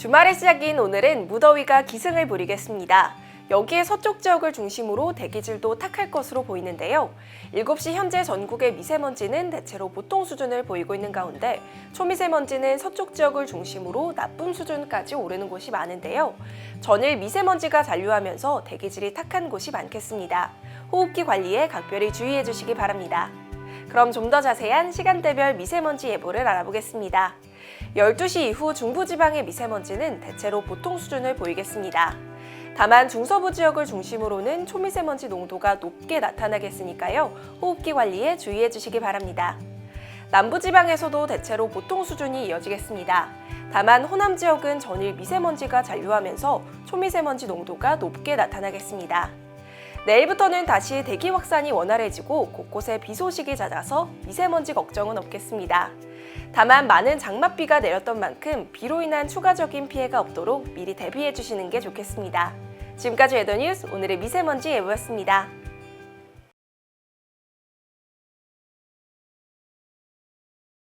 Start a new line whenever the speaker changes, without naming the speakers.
주말의 시작인 오늘은 무더위가 기승을 부리겠습니다. 여기에 서쪽 지역을 중심으로 대기질도 탁할 것으로 보이는데요. 7시 현재 전국의 미세먼지는 대체로 보통 수준을 보이고 있는 가운데 초미세먼지는 서쪽 지역을 중심으로 나쁨 수준까지 오르는 곳이 많은데요. 전일 미세먼지가 잔류하면서 대기질이 탁한 곳이 많겠습니다. 호흡기 관리에 각별히 주의해 주시기 바랍니다. 그럼 좀 더 자세한 시간대별 미세먼지 예보를 알아보겠습니다. 12시 이후 중부지방의 미세먼지는 대체로 보통 수준을 보이겠습니다. 다만 중서부 지역을 중심으로는 초미세먼지 농도가 높게 나타나겠으니까요. 호흡기 관리에 주의해 주시기 바랍니다. 남부지방에서도 대체로 보통 수준이 이어지겠습니다. 다만 호남 지역은 전일 미세먼지가 잔류하면서 초미세먼지 농도가 높게 나타나겠습니다. 내일부터는 다시 대기 확산이 원활해지고 곳곳에 비 소식이 잦아서 미세먼지 걱정은 없겠습니다. 다만 많은 장맛비가 내렸던 만큼 비로 인한 추가적인 피해가 없도록 미리 대비해 주시는 게 좋겠습니다. 지금까지 웨더뉴스 오늘의 미세먼지 예보였습니다.